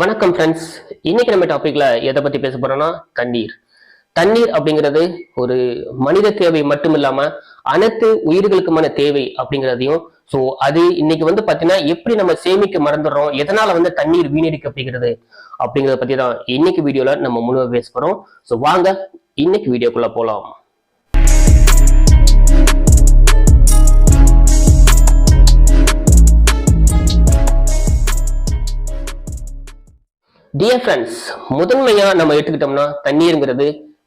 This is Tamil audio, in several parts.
வணக்கம் ஃப்ரெண்ட்ஸ் இன்னைக்கு நம்ம டாபிக்ல எதை பத்தி பேச போறோம்னா தண்ணீர். தண்ணீர் அப்படிங்கிறது ஒரு மனித தேவை மட்டும் இல்லாம அனைத்து உயிர்களுக்குமான தேவை அப்படிங்கிறதையும் ஸோ அது இன்னைக்கு வந்து பாத்தீங்கன்னா எப்படி நம்ம சேமிக்க மறந்துடுறோம் எதனால வந்து தண்ணீர் வீணடிக்கப்படுகிறது அப்படிங்கிறத பத்தி தான் இன்னைக்கு வீடியோல நம்ம முழுவ பேச போறோம். ஸோ வாங்க இன்னைக்கு வீடியோக்குள்ள போலாம். டியர் ஃப்ரெண்ட்ஸ் முதன்மையா நம்ம எடுத்துக்கிட்டோம்னா தண்ணீருங்கிறது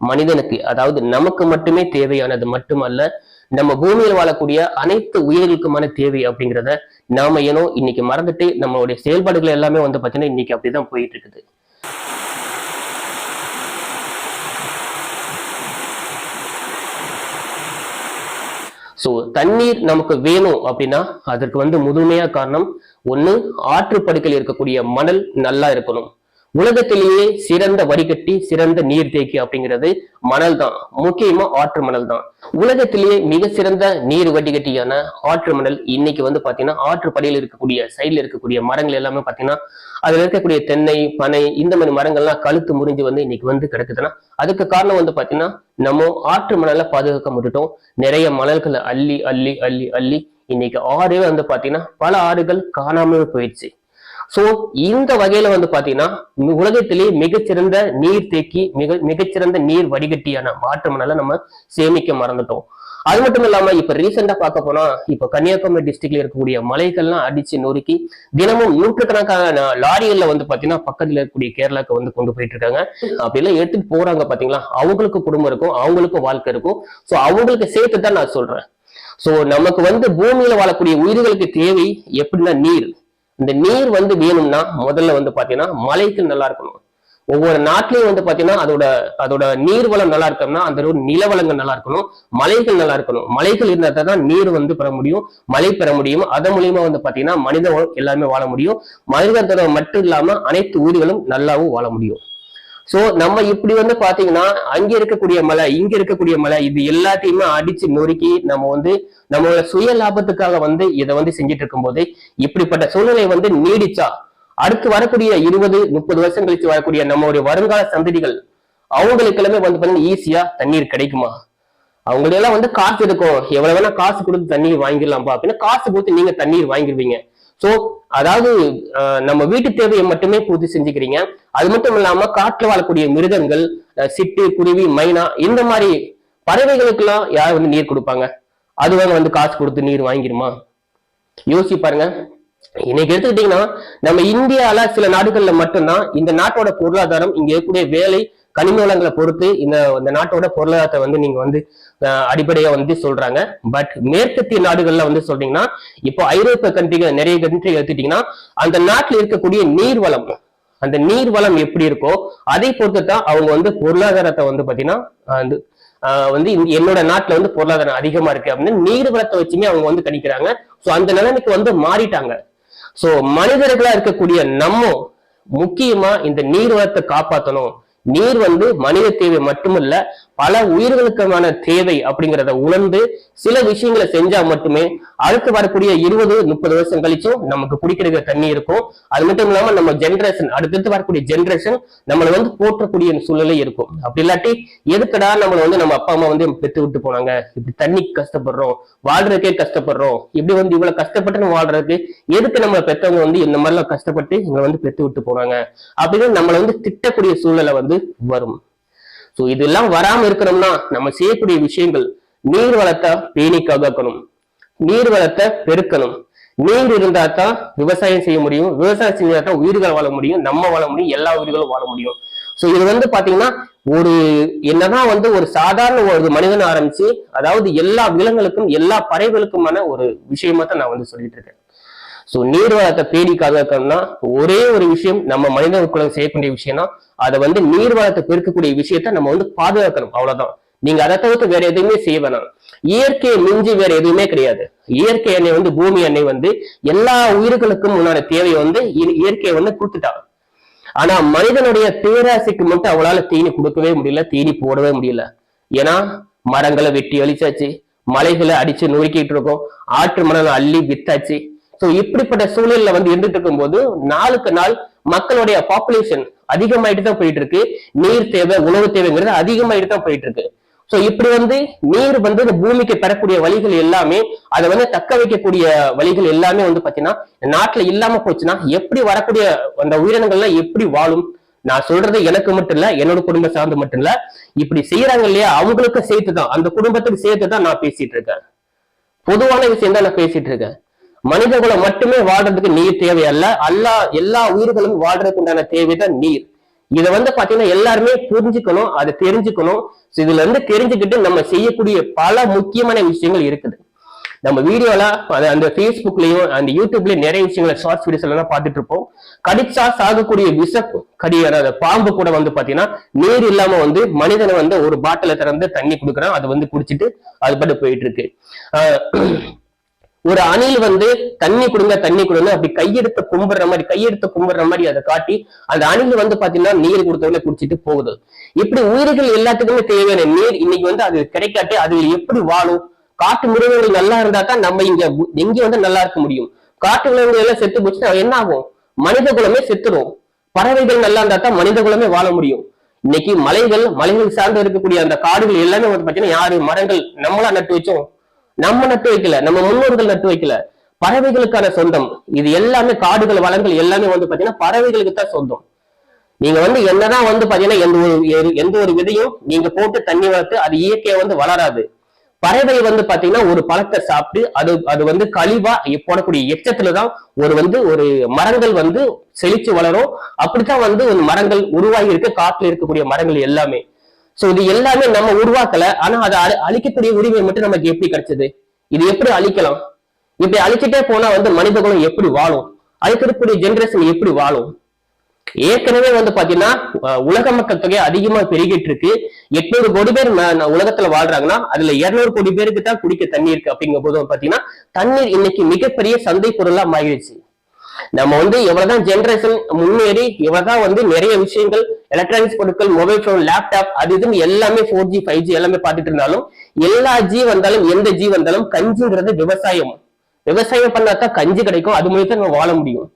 மனிதனுக்கு அதாவது நமக்கு மட்டுமே தேவையானது மட்டுமல்ல நம்ம பூமியில் வாழக்கூடிய அனைத்து உயிர்களுக்குமான தேவை அப்படிங்கிறத நாம ஏனோ இன்னைக்கு மறந்துட்டு நம்மளுடைய செயல்பாடுகள் எல்லாமே வந்து பார்த்தீங்கன்னா இன்னைக்கு அப்படிதான் போயிட்டு இருக்குது ஸோ தண்ணீர் நமக்கு வேணும் அப்படின்னா அதற்கு வந்து முழுமையா காரணம் ஒன்று ஆற்று படுக்கையில் இருக்கக்கூடிய மணல் நல்லா இருக்கணும். உலகத்திலேயே சிறந்த வடிகட்டி சிறந்த நீர்த்தேக்கி அப்படிங்கிறது மணல் தான் முக்கியமா ஆற்று மணல் தான் உலகத்திலேயே மிக சிறந்த நீர் வடிகட்டியான ஆற்று மணல் இன்னைக்கு வந்து பாத்தீங்கன்னா ஆற்று படியில் இருக்கக்கூடிய சைடுல இருக்கக்கூடிய மரங்கள் எல்லாமே பாத்தீங்கன்னா அதுல இருக்கக்கூடிய தென்னை பனை இந்த மாதிரி மரங்கள்லாம் கழுத்து முறிஞ்சு வந்து இன்னைக்கு வந்து கிடக்குதுன்னா அதுக்கு காரணம் வந்து பாத்தீங்கன்னா நம்ம ஆற்று மணலை பாதுகாக்க முட்டுட்டோம். நிறைய மணல்களை அள்ளி அள்ளி அள்ளி அள்ளி இன்னைக்கு ஆறு வந்து பாத்தீங்கன்னா பல ஆறுகள் காணாமல் போயிடுச்சு. சோ இந்த வகையில வந்து பாத்தீங்கன்னா உலகத்திலேயே மிகச்சிறந்த நீர் தேக்கி மிக மிகச்சிறந்த நீர் வடிகட்டியான மாற்றம்னால நம்ம சேமிக்க மறந்துட்டோம். அது மட்டும் இல்லாம இப்ப ரீசெண்டா பார்க்க போனா இப்ப கன்னியாகுமரி டிஸ்ட்ரிக்ட்ல இருக்கக்கூடிய மலைகள்லாம் அடிச்சு நொறுக்கி தினமும் நூற்றுக்கணக்கான லாரிகள்ல வந்து பாத்தீங்கன்னா பக்கத்துல இருக்கக்கூடிய கேரளாக்கு வந்து கொண்டு போயிட்டு இருக்காங்க. அப்படிலாம் எடுத்துட்டு போறாங்க பாத்தீங்களா? அவங்களுக்கு குடும்பம் இருக்கும் அவங்களுக்கும் வாழ்க்கை இருக்கும். சோ அவங்களுக்கு சேர்த்து தான் நான் சொல்றேன். சோ நமக்கு வந்து பூமியில வாழக்கூடிய உயிர்களுக்கு தேவை எப்படின்னா நீர். இந்த நீர் வந்து வேணும்னா முதல்ல வந்து பாத்தீங்கன்னா மலைகள் நல்லா இருக்கணும். ஒவ்வொரு நாட்டிலையும் வந்து பாத்தீங்கன்னா அதோட அதோட நீர் வளம் நல்லா இருக்கணும்னா அந்த ஒரு நிலவளங்கள் நல்லா இருக்கணும். மலைகள் நல்லா இருக்கணும். மலைகள் இருந்தா தான் நீர் வந்து பெற முடியும் மழை பெற முடியும். அதன் மூலியமா வந்து பாத்தீங்கன்னா மனித எல்லாமே வாழ முடியும். மனிதர்களோட மட்டும் இல்லாம அனைத்து ஊர்களும் நல்லாவும் வாழ முடியும். சோ நம்ம இப்படி வந்து பாத்தீங்கன்னா அங்க இருக்கக்கூடிய மலை இங்க இருக்கக்கூடிய மலை இது எல்லாத்தையுமே அடிச்சு நொறுக்கி நம்ம வந்து நம்மளோட சுய லாபத்துக்காக வந்து இதை வந்து செஞ்சுட்டு இருக்கும்போது இப்படிப்பட்ட சூழ்நிலை வந்து நீடிச்சா அடுத்து வரக்கூடிய இருபது முப்பது வருஷம் கழிச்சு வரக்கூடிய நம்மளுடைய வருங்கால சந்ததிகள் அவங்களுக்கு எல்லாமே வந்து பாத்தீங்கன்னா ஈஸியா தண்ணீர் கிடைக்குமா? அவங்களெல்லாம் வந்து காசு இருக்கும். எவ்வளவு வேணா காசு கொடுத்து தண்ணீர் வாங்கிடலாம்ப்பா அப்படின்னா காசு கொடுத்து நீங்க தண்ணீர் வாங்கிடுவீங்க. சோ அதாவது நம்ம வீட்டு தேவையை மட்டுமே பூர்த்தி செஞ்சுக்கிறீங்க. அது மட்டும் இல்லாம காட்டுல வாழக்கூடிய மிருகங்கள் சிட்டு குருவி மைனா இந்த மாதிரி பறவைகளுக்கெல்லாம் யார் வந்து நீர் கொடுப்பாங்க? அதுவாங்க வந்து காசு கொடுத்து நீர் வாங்கிருமா? யோசிச்சு பாருங்க. இன்னைக்கு எடுத்துக்கிட்டீங்கன்னா நம்ம இந்தியால சில நாடுகள்ல மட்டும்தான் இந்த நாட்டோட பொருளாதாரம் இங்க இருக்கக்கூடிய வேலை கனிம வளங்களை பொறுத்து இந்த இந்த நாட்டோட பொருளாதாரத்தை வந்து நீங்க வந்து அடிப்படையா வந்து சொல்றாங்க. பட் மேற்கத்திய நாடுகள்ல வந்து சொல்றீங்கன்னா இப்போ ஐரோப்பிய கண்ட்ரிகள் நிறைய கண்ட்ரி எடுத்துட்டீங்கன்னா அந்த நாட்டில் இருக்கக்கூடிய நீர் வளம் அந்த நீர் வளம் எப்படி இருக்கோ அதை பொறுத்து தான் அவங்க வந்து பொருளாதாரத்தை வந்து பாத்தீங்கன்னா வந்து ஆஹ் வந்து என்னோட நாட்டுல வந்து பொருளாதாரம் அதிகமா இருக்கு அப்படின்னு நீர் வளத்தை வச்சுமே அவங்க வந்து கணிக்கிறாங்க. சோ அந்த நிலைமைக்கு வந்து மாறிட்டாங்க. சோ மனிதர்களா இருக்கக்கூடிய நம்ம முக்கியமா இந்த நீர் வளத்தை காப்பாற்றணும் நீர் வந்து மனித தேவை மட்டுமல்ல பல உயிர்களுக்குமான தேவை அப்படிங்கிறத உணர்ந்து சில விஷயங்களை செஞ்சா மட்டுமே அடுத்து வரக்கூடிய இருபது முப்பது வருஷம் கழிச்சும் நமக்கு குடிக்கிறதுக்கு தண்ணி இருக்கும். அது மட்டும் இல்லாம நம்ம ஜென்ரேஷன் அடுத்தடுத்து வரக்கூடிய ஜென்ரேஷன் நம்மளை வந்து போற்றக்கூடிய சூழ்நிலை இருக்கும். அப்படி இல்லாட்டி எதுக்கடா நம்மளை வந்து நம்ம அப்பா அம்மா வந்து பெத்து விட்டு போனாங்க? இப்படி தண்ணிக்கு கஷ்டப்படுறோம் வாழ்றதுக்கே கஷ்டப்படுறோம். இப்படி வந்து இவ்வளவு கஷ்டப்பட்டு நம்ம வாழ்றதுக்கு எதுக்கு நம்ம பெற்றவங்க வந்து இந்த மாதிரிலாம் கஷ்டப்பட்டு எங்களை வந்து பெத்து விட்டு போனாங்க? அப்படின்னு நம்மளை வந்து திட்டக்கூடிய சூழ்நிலை வந்து வரும். சோ இதெல்லாம் வராம இருக்கணும்னா நம்ம செய்யக்கூடிய விஷயங்கள் நீர் வளத்தை பேணி காக்கணும் நீர் வளத்தை பெருக்கணும். நீர் இருந்தா தான் விவசாயம் செய்ய முடியும். விவசாயம் செஞ்சா தான் உயிர்கள் வாழ முடியும். நம்ம வாழ முடியும். எல்லா உயிர்களும் வாழ முடியும். சோ இது வந்து பாத்தீங்கன்னா ஒரு என்னதான் வந்து ஒரு சாதாரண ஒரு மனிதன் ஆரம்பிச்சு அதாவது எல்லா விலங்குகளுக்கும் எல்லா பறவைகளுக்குமான ஒரு விஷயமா தான் நான் வந்து சொல்லிட்டு இருக்கேன். சோ நீர் வளத்தை பேடி காக்கணும்னா ஒரே ஒரு விஷயம் நம்ம மனிதர்களுக்குள்ள செய்யக்கூடிய விஷயம்னா அதை வந்து நீர் வளத்தை பெருக்கக்கூடிய விஷயத்த நம்ம வந்து பாதுகாக்கணும். அவ்வளவுதான். நீங்க அதை தவிர்த்து வேற எதுவுமே செய்ய வேணாம். இயற்கையை மிஞ்சி வேற எதுவுமே கிடையாது. இயற்கை எண்ணெய் வந்து பூமி எண்ணெய் வந்து எல்லா உயிர்களுக்கும் உண்டான தேவையை வந்து இயற்கையை வந்து கொடுத்துட்டாங்க. ஆனா மனிதனுடைய பேராசைக்கு மட்டும் அவளால தீனி கொடுக்கவே முடியல தீனி போடவே முடியல. ஏன்னா மரங்களை வெட்டி அழிச்சாச்சு மலைகளை அடிச்சு நொறுக்கிட்டு இருக்கோம். ஆற்று மணலை அள்ளி வித்தாச்சு. சோ இப்படிப்பட்ட சூழல்ல வந்து இருந்துட்டு இருக்கும்போது நாளுக்கு நாள் மக்களுடைய பாப்புலேஷன் அதிகமாயிட்டு தான் போயிட்டு இருக்கு நீர் தேவை உணவு தேவைங்கிறது அதிகமாயிட்டு தான் போயிட்டு இருக்கு சோ இப்படி வந்து நீர் வந்து இந்த பூமிக்கு பெறக்கூடிய வழிகள் எல்லாமே அதை வந்து தக்க வைக்கக்கூடிய வழிகள் எல்லாமே வந்து பாத்தீங்கன்னா நாட்டுல இல்லாம போச்சுன்னா எப்படி வரக்கூடிய அந்த உயிரினங்கள்லாம் எப்படி வாழும்? நான் சொல்றது எனக்கு மட்டும் இல்ல என்னோட குடும்ப சார்ந்து மட்டும் இல்ல. இப்படி செய்யறாங்க இல்லையா? அவங்களுக்கு சேர்த்து தான் அந்த குடும்பத்துக்கு சேர்த்து தான் நான் பேசிட்டு இருக்கேன். பொதுவான விஷயம் தான் நான் பேசிட்டு இருக்கேன். மனிதகுலம் மட்டுமே வாழ்றதுக்கு நீர் தேவையல்ல. எல்லா எல்லா உயிர்களும் வாழ்றதுக்கு உண்டான தேவைதான் நீர். இத வந்து பாத்தீங்கன்னா எல்லாருமே புரிஞ்சுக்கணும் அதை தெரிஞ்சுக்கணும். இதுல இருந்து தெரிஞ்சுக்கிட்டு நம்ம செய்யக்கூடிய பல முக்கியமான விஷயங்கள் இருக்குது. நம்ம வீடியோல அந்த ஃபேஸ்புக்லயும் அந்த யூடியூப்லயும் நிறைய விஷயங்களை ஷார்ட்ஸ் வீடியோஸ் எல்லாம் பார்த்துட்டு இருப்போம். கடிச்சா சாகக்கூடிய விஷ கடியான அந்த பாம்பு கூட வந்து பாத்தீங்கன்னா நீர் இல்லாம வந்து மனிதனை வந்து ஒரு பாட்டில திறந்து தண்ணி கொடுக்குறான். அது வந்து குடிச்சிட்டு அது பாட்டு போயிட்டு இருக்கு. ஆஹ் ஒரு அணில் வந்து தண்ணி கொடுங்க தண்ணி கொடுங்க அப்படி கையெடுத்து கும்பிடுற மாதிரி கையெடுத்து கும்பிடுற மாதிரி அதை காட்டி அந்த அணில் வந்து பாத்தீங்கன்னா நீர் கொடுத்தவங்கள குடிச்சிட்டு போகுது. இப்படி உயிர்கள் எல்லாத்துக்குமே தேவையான நீர் இன்னைக்கு வந்து அது கிடைக்காட்டி அது எப்படி வாழும்? காட்டு மிருகங்கள் நல்லா இருந்தா தான் நம்ம இங்க எங்க வந்து நல்லா இருக்க முடியும்? காட்டு விலங்குகள் எல்லாம் செத்து போச்சுன்னா என்ன ஆகும்? மனித குலமே செத்துரும். பறவைகள் நல்லா இருந்தா தான் மனித குலமே வாழ முடியும். இன்னைக்கு மலைகள் மலைகள் சார்ந்து இருக்கக்கூடிய அந்த காடுகள் எல்லாமே வந்து பாத்தீங்கன்னா யாரு? மரங்கள் நம்மளா நட்டு வச்சோம். நம்ம நட்டு வைக்கல நம்ம முன்னோர்கள் நட்டு வைக்கல. பறவைகளுக்கான சொந்தம். இது எல்லாமே காடுகள் வளங்கள் எல்லாமே வந்து பாத்தீங்கன்னா பறவைகளுக்கு தான் சொந்தம். நீங்க வந்து என்னதான் வந்து பாத்தீங்கன்னா எந்த ஒரு எந்த ஒரு விதையும் நீங்க போட்டு தண்ணி வளர்த்து அது இயற்கையா வந்து வளராது. பறவை வந்து பாத்தீங்கன்னா ஒரு பழத்தை சாப்பிட்டு அது அது வந்து கழிவா போடக்கூடிய எச்சத்துலதான் ஒரு வந்து ஒரு மரங்கள் வந்து செழிச்சு வளரும். அப்படித்தான் வந்து ஒரு மரங்கள் உருவாகி இருக்க காட்டுல இருக்கக்கூடிய மரங்கள் எல்லாமே. சோ இது எல்லாமே நம்ம உருவாக்கல. ஆனா அதை அழிக்கக்கூடிய உரிமை மட்டும் நமக்கு எப்படி கிடைச்சது? இது எப்படி அழிக்கலாம்? இப்படி அழிச்சிட்டே போனா வந்து மனிதகுலம் எப்படி வாழும்? அழிக்கக்கூடிய ஜெனரேஷன் எப்படி வாழும்? ஏற்கனவே வந்து பாத்தீங்கன்னா உலக மக்கள் தொகை அதிகமா பெருகிட்டு இருக்கு எட்நூறு கோடி பேர் உலகத்துல வாழ்றாங்கன்னா அதுல இருநூறு கோடி பேருக்கு தான் குடிக்க தண்ணி இருக்கு அப்படிங்கும் போது பாத்தீங்கன்னா தண்ணீர் இன்னைக்கு மிகப்பெரிய சந்தை பொருளா மாறிடுச்சு. நம்ம வந்து எவ்வளவுதான் ஜென்ரேஷன் முன்னேறி எவ்வளவுதான் வந்து நிறைய விஷயங்கள் எலக்ட்ரானிக்ஸ் பொருட்கள் மொபைல் போன் லேப்டாப் அது இதுன்னு எல்லாமே ஃபோர் ஜி ஃபைவ் ஜி எல்லாமே பார்த்துட்டு இருந்தாலும் எல்லா ஜி வந்தாலும் எந்த ஜி வந்தாலும் கஞ்சிங்கிறது விவசாயம். விவசாயம் பண்ணாதான் கஞ்சி கிடைக்கும் அது மூலியமா நம்ம வாழ முடியும்.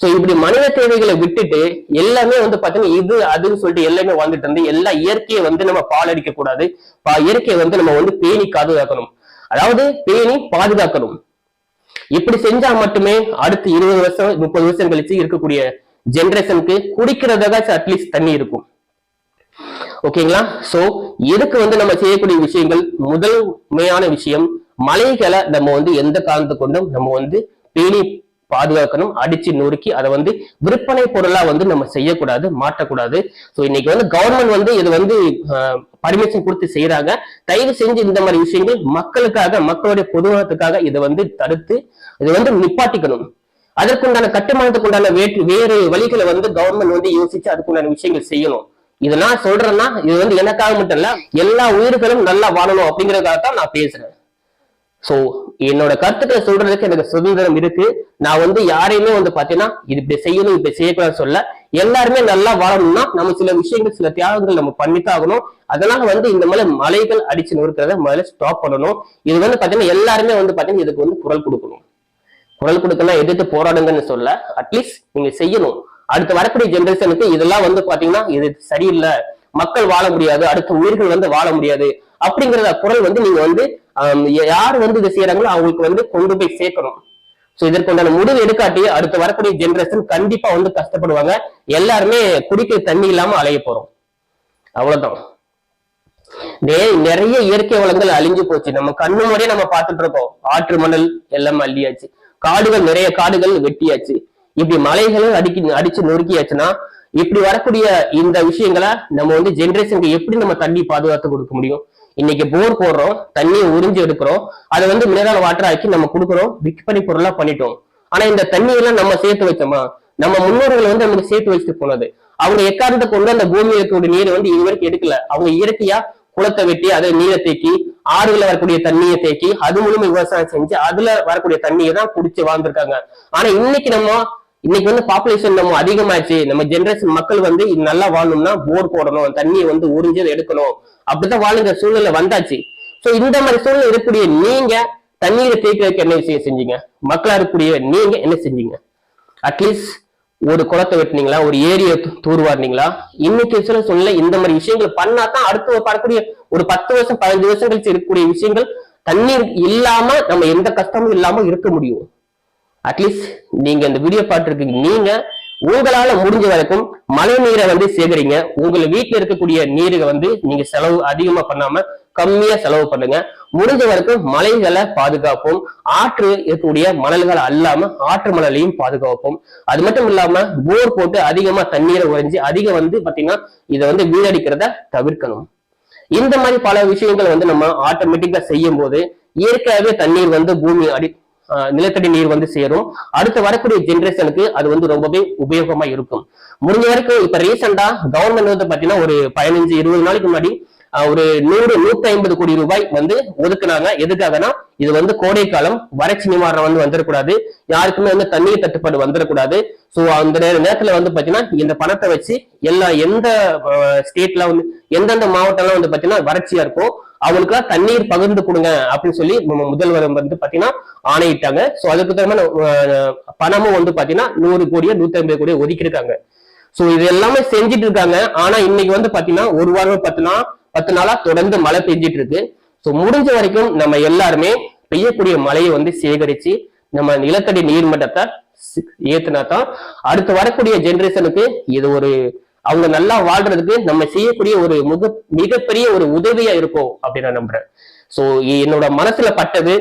சோ இப்படி மனித தேவைகளை விட்டுட்டு எல்லாமே வந்து பாத்தீங்கன்னா இது அதுன்னு சொல்லிட்டு எல்லாமே வாழ்ந்துட்டு இருந்து எல்லா இயற்கையை வந்து நம்ம பாலடிக்க கூடாது இயற்கையை வந்து நம்ம வந்து பேணி பாதுகாக்கணும் அதாவது பேணி பாதுகாக்கணும். இப்படி செஞ்சா மட்டுமே அடுத்து இருபது வருஷம் முப்பது வருஷம் கழிச்சு இருக்கக்கூடிய ஜெனரேஷனுக்கு குடிக்கிறதாச்சும் அட்லீஸ்ட் தண்ணி இருக்கும். ஓகேங்களா? சோ இதுக்கு வந்து நம்ம செய்யக்கூடிய விஷயங்கள்? முதல் உண்மையான விஷயம் மலைகளை நம்ம வந்து எந்த காரணத்தை கொண்டும் நம்ம வந்து பேணி பாதுகாக்கணும் அடிச்சு நொறுக்கி அதை வந்து விற்பனை பொருளா வந்து நம்ம செய்யக்கூடாது மாற்றக்கூடாது. சோ இன்னைக்கு வந்து கவர்மெண்ட் வந்து இது வந்து பர்மிஷன் கொடுத்து செய்யறாங்க தயவு செஞ்சு இந்த மாதிரி விஷயங்கள் மக்களுக்காக மக்களுடைய பொதுவானத்துக்காக இதை வந்து தடுத்து இதை வந்து நிப்பாட்டிக்கணும். அதற்குண்டான கட்டுமானத்துக்கு உண்டான வேற்று வேறு வழிகளை வந்து கவர்மெண்ட் வந்து யோசிச்சு அதுக்குண்டான விஷயங்கள் செய்யணும். இது நான் சொல்றேன்னா இது வந்து எனக்காக மட்டும் இல்ல எல்லா உயிர்களும் நல்லா வாழணும் அப்படிங்கறதுக்காக தான் நான் பேசுறேன். சோ என்னோட கருத்துக்களை சொல்றதுக்கு எனக்கு சுதந்திரம் இருக்கு. நான் வந்து யாரையுமே வந்து பாத்தீங்கன்னா இது இப்படி செய்யணும் இப்படி செய்யக்கூடாதுன்னு சொல்ல. எல்லாருமே நல்லா வாழணும்னா நம்ம சில விஷயங்கள் சில தியாகங்கள் நம்ம பண்ணித்தான் ஆகணும். அதனால வந்து இந்த மாதிரி மலைகள் அடிச்சு நொறுக்கிறத முதல்ல ஸ்டாப் பண்ணணும். இது வந்து பாத்தீங்கன்னா எல்லாருமே வந்து பாத்தீங்கன்னா இதுக்கு வந்து குரல் கொடுக்கணும். குரல் கொடுக்கலாம் எதிர்த்து போராடுங்கன்னு சொல்ல. அட்லீஸ்ட் நீங்க செய்யணும். அடுத்து வரக்கூடிய ஜெனரேஷனுக்கு இதெல்லாம் வந்து பாத்தீங்கன்னா இது சரியில்லை. மக்கள் வாழ முடியாது. அடுத்த உயிர்கள் வந்து வாழ முடியாது. அப்படிங்கறத குரல் வந்து நீங்க வந்து யார் வந்து இதை செய்யறாங்களோ அவங்களுக்கு வந்து கொண்டு போய் சேர்க்கணும். சோ இதற்குண்டான முடிவு எடுக்காட்டி அடுத்து வரக்கூடிய ஜெனரேஷன் கண்டிப்பா வந்து கஷ்டப்படுவாங்க. எல்லாருமே குடிக்க தண்ணி இல்லாம அலைய போறோம். அவ்வளவுதான். நிறைய இயற்கை வளங்கள் அழிஞ்சு போச்சு. நம்ம கண்ணு முறையே நம்ம பார்த்துட்டு இருக்கோம். ஆற்று மணல் எல்லாம் அள்ளியாச்சு. காடுகள் நிறைய காடுகள் வெட்டியாச்சு. இப்படி மலைகளும் அடிக்கி அடிச்சு நொறுக்கியாச்சுன்னா இப்படி வரக்கூடிய இந்த விஷயங்களை நம்ம வந்து ஜெனரேஷனுக்கு எப்படி நம்ம தண்ணி பாதுகாத்து கொடுக்க முடியும்? இன்னைக்கு போர் போடுறோம் தண்ணியை உறிஞ்சு எடுக்கிறோம். அதை வந்து மினரல் வாட்டர் ஆக்கி நம்ம கொடுக்குறோம். விற்பனை பொருளா பண்ணிட்டோம். ஆனா இந்த தண்ணியெல்லாம் நம்ம சேர்த்து வச்சோமா? நம்ம முன்னோர்கள் வந்து நமக்கு சேர்த்து வச்சுட்டு போனது. அவங்க எக்காரணத்தை கொண்டு அந்த பூமியில இருக்கக்கூடிய நீரை வந்து இதுவரைக்கும் எடுக்கல. அவங்க இயற்கையா குளத்தை வெட்டி அதை நீரை தேக்கி ஆறுகள வரக்கூடிய தண்ணியை தேக்கி அது மூலமா விவசாயம் செஞ்சு அதுல வரக்கூடிய தண்ணியை தான் குடிச்சு வாழ்ந்திருக்காங்க. ஆனா இன்னைக்கு நம்ம இன்னைக்கு வந்து பாப்புலேஷன் நம்ம அதிகமாச்சு நம்ம ஜென்ரேஷன் மக்கள் வந்து இது நல்லா வாழணும்னா போர் போடணும் தண்ணியை வந்து உறிஞ்சு எடுக்கணும். அப்படித்தான் வாழுங்கிற சூழ்நிலை வந்தாச்சு. சோ இந்த மாதிரி சூழ்நிலை இருக்கக்கூடிய நீங்க தண்ணீரை தேக்கிறதுக்கு என்ன விஷயம் செஞ்சீங்க? மக்களா இருக்கக்கூடிய நீங்க என்ன செஞ்சீங்க? அட்லீஸ்ட் ஒரு குளத்தை வெட்டினீங்களா? ஒரு ஏரியை து- தூர்வாரினீங்களா? இன்னைக்கு சில சூழ்நிலை இந்த மாதிரி விஷயங்கள் பண்ணா தான் அடுத்து வரக்கூடிய ஒரு பத்து வருஷம் பதினஞ்சு வருஷம் கழிச்சு இருக்கக்கூடிய விஷயங்கள் தண்ணீர் இல்லாம நம்ம எந்த கஷ்டமும் இல்லாம இருக்க முடியும். அட்லீஸ்ட் நீங்க இந்த வீடியோ பார்த்துருக்கீங்க. நீங்க உங்களால முடிஞ்ச வரைக்கும் மழை நீரை வந்து சேகரிங்க. உங்க வீட்டுல இருக்கக்கூடிய நீரை வந்து நீங்க செலவு அதிகமா பண்ணாம கம்மியா செலவு பண்ணுங்க. முடிஞ்ச வரைக்கும் மலைகளை பாதுகாப்போம். ஆற்று இருக்கக்கூடிய மணல்களை அல்லாம ஆற்று மணலையும் பாதுகாப்போம். அது மட்டும் இல்லாம போர் போட்டு அதிகமா தண்ணீரை உறைஞ்சி அதிகம் வந்து பாத்தீங்கன்னா இதை வந்து வீடடிக்கிறத தவிர்க்கணும். இந்த மாதிரி பல விஷயங்கள் வந்து நம்ம ஆட்டோமேட்டிக்கா செய்யும் போது இயற்கையாகவே தண்ணீர் வந்து பூமி அடி நிலத்தடி நீர் வந்து சேரும். அடுத்து வரக்கூடிய ஜென்ரேஷனுக்கு அது வந்து ரொம்பவே உபயோகமா இருக்கும். முடிஞ்ச வரைக்கும் இப்ப ரீசெண்டா கவர்மெண்ட் வந்து பாத்தீங்கன்னா ஒரு பதினஞ்சு இருபது நாளைக்கு முன்னாடி ஒரு நூறு நூத்தி ஐம்பது கோடி ரூபாய் வந்து ஒதுக்குனாங்க. எதுக்காகனா இது வந்து கோடை காலம் வறட்சி நிவாரணம் வந்து வந்துடக்கூடாது யாருக்குமே வந்து தண்ணீர் தட்டுப்பாடு வந்துடக்கூடாது சோ அந்த நேரத்துல வந்து பாத்தீங்கன்னா இந்த பணத்தை வச்சு எல்லா எந்த ஸ்டேட்ல வந்து எந்தெந்த மாவட்டம்லாம் வந்து பாத்தீங்கன்னா வறட்சியா இருக்கும் அவங்களுக்குலாம் தண்ணீர் பகிர்ந்து கொடுங்க அப்படின்னு சொல்லி நம்ம முதல்வர் வந்து பாத்தீங்கன்னா ஆணையிட்டாங்க. சோ அதுக்கு தகுந்த பணமும் வந்து பாத்தீங்கன்னா நூறு கோடியோ நூத்தி ஐம்பது கோடியோ ஒதுக்கியிருக்காங்க. சோ இது எல்லாமே செஞ்சுட்டு இருக்காங்க ஆனா இன்னைக்கு வந்து பாத்தீங்கன்னா ஒரு வாரம் பத்து நாள் பத்து நாளா தொடர்ந்து மழை பெஞ்சிட்டு இருக்கு சோ முடிஞ்ச வரைக்கும் நம்ம எல்லாருமே பெய்யக்கூடிய மழையை வந்து சேகரிச்சு நம்ம நிலத்தடி நீர் மட்டத்தை ஏத்துனா தான் அடுத்து வரக்கூடிய ஜென்ரேஷனுக்கு இது ஒரு அவங்க நல்லா வாழ்றதுக்கு நம்ம செய்யக்கூடிய ஒரு முக மிகப்பெரிய ஒரு உதவியா இருக்கும் அப்படின்னு நான் நம்புறேன். சோ என்னோட மனசுல பட்டது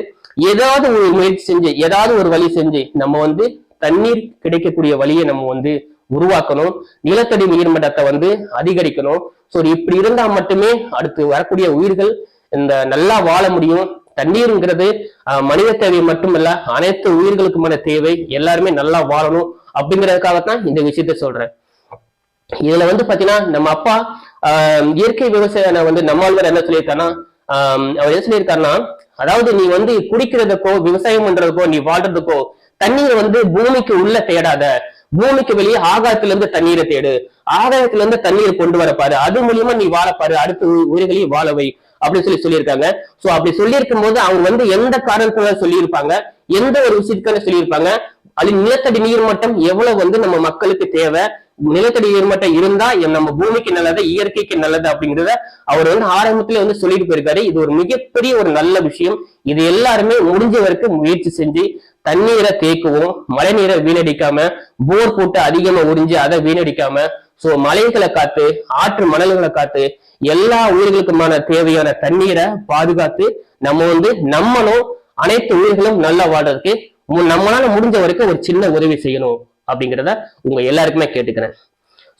ஏதாவது ஒரு முயற்சி செஞ்சு ஏதாவது ஒரு வழி செஞ்சு நம்ம வந்து தண்ணீர் கிடைக்கக்கூடிய வழியை நம்ம வந்து உருவாக்கணும். நிலத்தடி நீர் மட்டத்தை வந்து அதிகரிக்கணும். சோ இப்படி இருந்தா மட்டுமே அடுத்து வரக்கூடிய உயிர்கள் இந்த நல்லா வாழ முடியும். தண்ணீருங்கிறது மனித தேவை மட்டுமல்ல அனைத்து உயிர்களுக்குமான தேவை. எல்லாருமே நல்லா வாழணும் அப்படிங்கிறதுக்காகத்தான் இந்த விஷயத்த சொல்றேன். இதுல வந்து பாத்தீங்கன்னா நம்ம அப்பா ஆஹ், இயற்கை விவசாயம் வந்து நம்மாழ்வார் என்ன சொல்லியிருக்காருன்னா ஆஹ், அவர் என்ன சொல்லியிருக்காருன்னா அதாவது நீ வந்து குடிக்கிறதுக்கோ விவசாயம் பண்றதுக்கோ நீ வாழ்றதுக்கோ தண்ணீர் வந்து பூமிக்கு உள்ள தேடாத. பூமிக்கு வெளியே ஆகாயத்துல இருந்து தண்ணீரை தேடு. ஆகாயத்துல இருந்து தண்ணீர் கொண்டு வரப்பாரு அது மூலியமா நீ வாழப்பாரு அடுத்த உயிர்களையும் வாழவை அப்படின்னு சொல்லி சொல்லியிருக்காங்க. சோ அப்படி சொல்லியிருக்கும் போது அவங்க வந்து எந்த காரணத்துல சொல்லியிருப்பாங்க? எந்த ஒரு விஷயத்துக்கான சொல்லியிருப்பாங்க? அது நிலத்தடி நீர் மட்டம் எவ்வளவு வந்து நம்ம மக்களுக்கு தேவை? நிலத்தடி நீர் மட்டம் இருந்தா நம்ம பூமிக்கு நல்லது இயற்கைக்கு நல்லது அப்படிங்கறத அவர் வந்து ஆரம்பத்துல வந்து சொல்லிட்டு போயிருக்காரு. இது ஒரு மிகப்பெரிய ஒரு நல்ல விஷயம். இது எல்லாருமே முடிஞ்ச வரைக்கும் முயற்சி செஞ்சு தண்ணீரை தேக்குவோம். மழை நீரை வீணடிக்காம போர் போட்டு அதிகமா உறிஞ்சு அதை வீணடிக்காம சோ மலைகளை காத்து ஆற்று மணல்களை காத்து எல்லா உயிர்களுக்குமான தேவையான தண்ணீரை பாதுகாத்து நம்ம வந்து நம்மளும் அனைத்து உயிர்களும் நல்லா வாழ்றதுக்கு நம்மளால முடிஞ்ச வரைக்கும் ஒரு சின்ன உதவி செய்யணும். அப்படிங்கிறத உங்க எல்லாருக்குமே கேட்டுக்கிறேன்.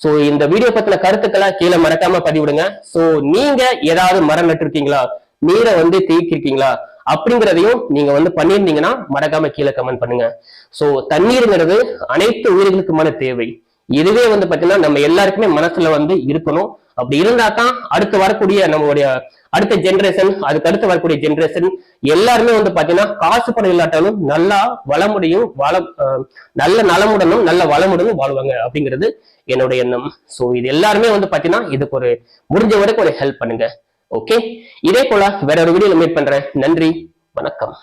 சோ இந்த வீடியோ பத்தின கருத்துக்களை கீழே மறக்காம பதிவிடுங்க. சோ நீங்க ஏதாவது மரம் நட்டிருக்கீங்களா? நீரை வந்து தேக்கிருக்கீங்களா அப்படிங்கிறதையும் நீங்க வந்து பண்ணியிருந்தீங்கன்னா மறக்காம கீழே கமெண்ட் பண்ணுங்க. சோ தண்ணீருங்கிறது அனைத்து உயிர்களுக்குமான தேவை. இதுவே வந்து பாத்தீங்கன்னா நம்ம எல்லாருக்குமே மனசுல வந்து இருக்கணும். அப்படி இருந்தா தான் அடுத்து வரக்கூடிய நம்மளுடைய அடுத்த ஜென்ரேஷன் அதுக்கு அடுத்து வரக்கூடிய ஜென்ரேஷன் எல்லாருமே வந்து பாத்தீங்கன்னா காசு பணம் இல்லாட்டாலும் நல்லா வளமுடையும் வாழ நல்ல நலமுடனும் நல்ல வளமுடனும் வாழ்வாங்க அப்படிங்கிறது என்னோட எண்ணம். சோ இது எல்லாருமே வந்து பாத்தீங்கன்னா இதுக்கு ஒரு முடிஞ்ச வரைக்கும் ஒரு ஹெல்ப் பண்ணுங்க. ஓகே இதே போல வேற ஒரு வீடியோல மீட் பண்றேன். நன்றி. வணக்கம்.